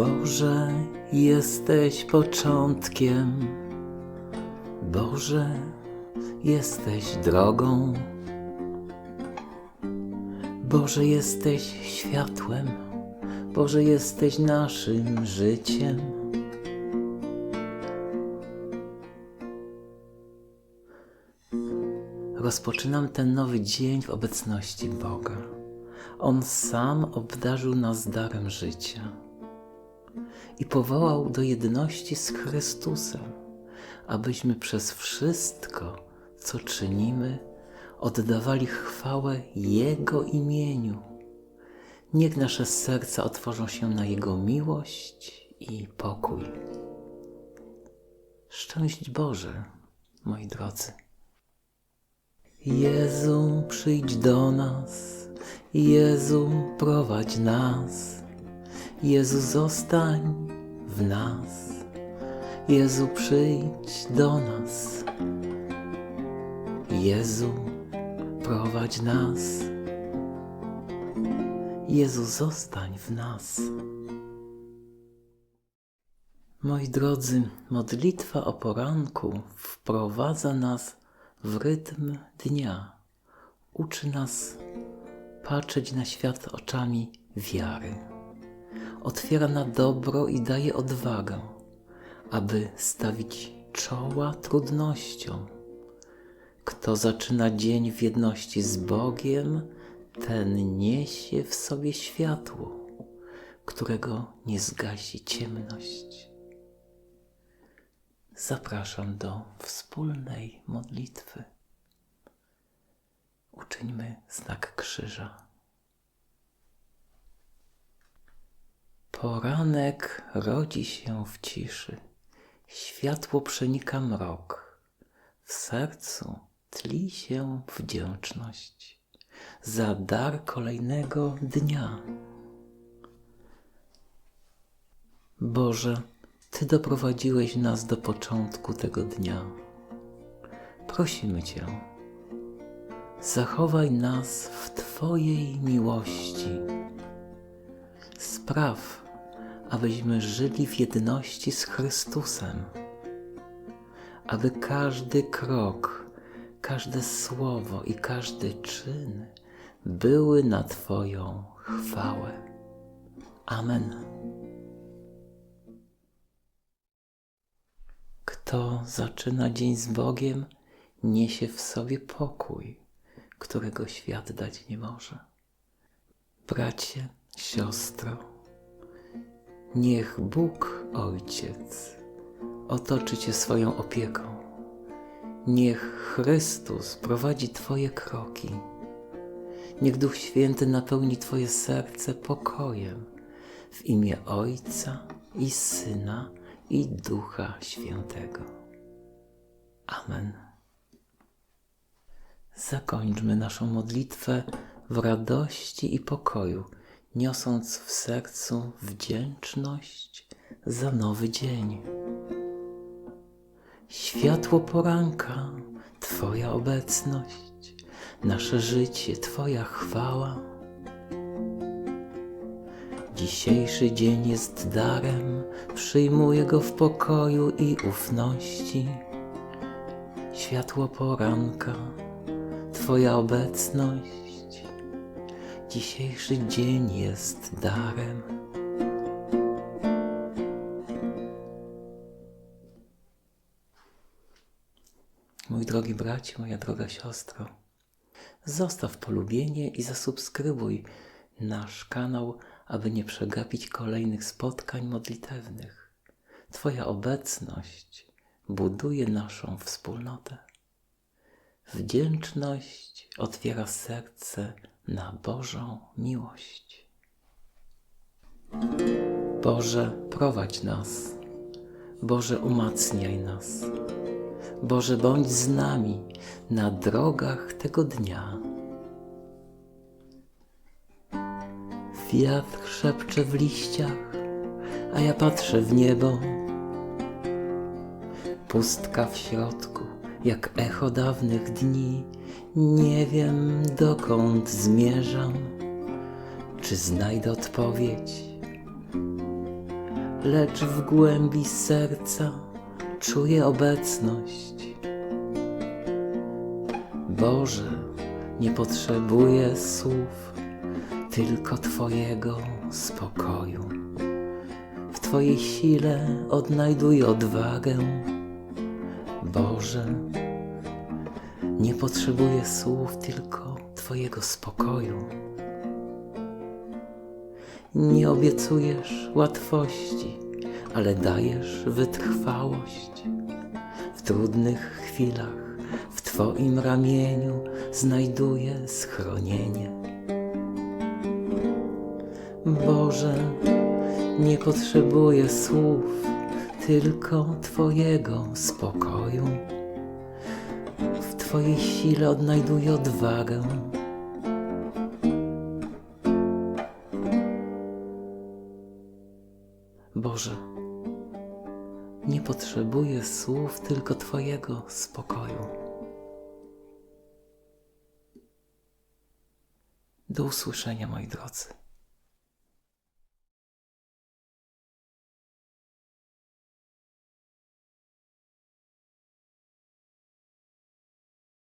Boże, jesteś początkiem. Boże, jesteś drogą. Boże, jesteś światłem. Boże, jesteś naszym życiem. Rozpoczynam ten nowy dzień w obecności Boga. On sam obdarzył nas darem życia i powołał do jedności z Chrystusem, abyśmy przez wszystko, co czynimy, oddawali chwałę Jego imieniu. Niech nasze serca otworzą się na Jego miłość i pokój. Szczęść Boże, moi drodzy. Jezu, przyjdź do nas. Jezu, prowadź nas. Jezu, zostań w nas. Jezu, przyjdź do nas. Jezu, prowadź nas. Jezu, zostań w nas. Moi drodzy, modlitwa o poranku wprowadza nas w rytm dnia. Uczy nas patrzeć na świat oczami wiary. Otwiera na dobro i daje odwagę, aby stawić czoła trudnościom. Kto zaczyna dzień w jedności z Bogiem, ten niesie w sobie światło, którego nie zgasi ciemność. Zapraszam do wspólnej modlitwy. Uczyńmy znak krzyża. Poranek rodzi się w ciszy, światło przenika mrok, w sercu tli się wdzięczność za dar kolejnego dnia. Boże, Ty doprowadziłeś nas do początku tego dnia. Prosimy Cię, zachowaj nas w Twojej miłości. Spraw, abyśmy żyli w jedności z Chrystusem, aby każdy krok, każde słowo i każdy czyn były na Twoją chwałę. Amen. Kto zaczyna dzień z Bogiem, niesie w sobie pokój, którego świat dać nie może. Bracie, siostro, niech Bóg Ojciec otoczy Cię swoją opieką. Niech Chrystus prowadzi Twoje kroki. Niech Duch Święty napełni Twoje serce pokojem w imię Ojca i Syna i Ducha Świętego. Amen. Zakończmy naszą modlitwę w radości i pokoju, niosąc w sercu wdzięczność za nowy dzień. Światło poranka, Twoja obecność, nasze życie, Twoja chwała. Dzisiejszy dzień jest darem, przyjmuję go w pokoju i ufności. Światło poranka, Twoja obecność. Dzisiejszy dzień jest darem. Mój drogi bracie, moja droga siostro, zostaw polubienie i zasubskrybuj nasz kanał, aby nie przegapić kolejnych spotkań modlitewnych. Twoja obecność buduje naszą wspólnotę. Wdzięczność otwiera serce na Bożą miłość. Boże, prowadź nas. Boże, umacniaj nas. Boże, bądź z nami na drogach tego dnia. Wiatr szepcze w liściach, a ja patrzę w niebo. Pustka w środku, jak echo dawnych dni. Nie wiem, dokąd zmierzam, czy znajdę odpowiedź. lecz w głębi serca czuję obecność. Boże, nie potrzebuję słów, tylko Twojego spokoju. W Twojej sile odnajduję odwagę. Boże, nie potrzebuję słów, tylko Twojego spokoju. Nie obiecujesz łatwości, ale dajesz wytrwałość. W trudnych chwilach w Twoim ramieniu znajduję schronienie. Boże, nie potrzebuję słów, tylko Twojego spokoju. Twojej sile odnajduję odwagę. Boże, nie potrzebuję słów, tylko Twojego spokoju. Do usłyszenia, moi drodzy.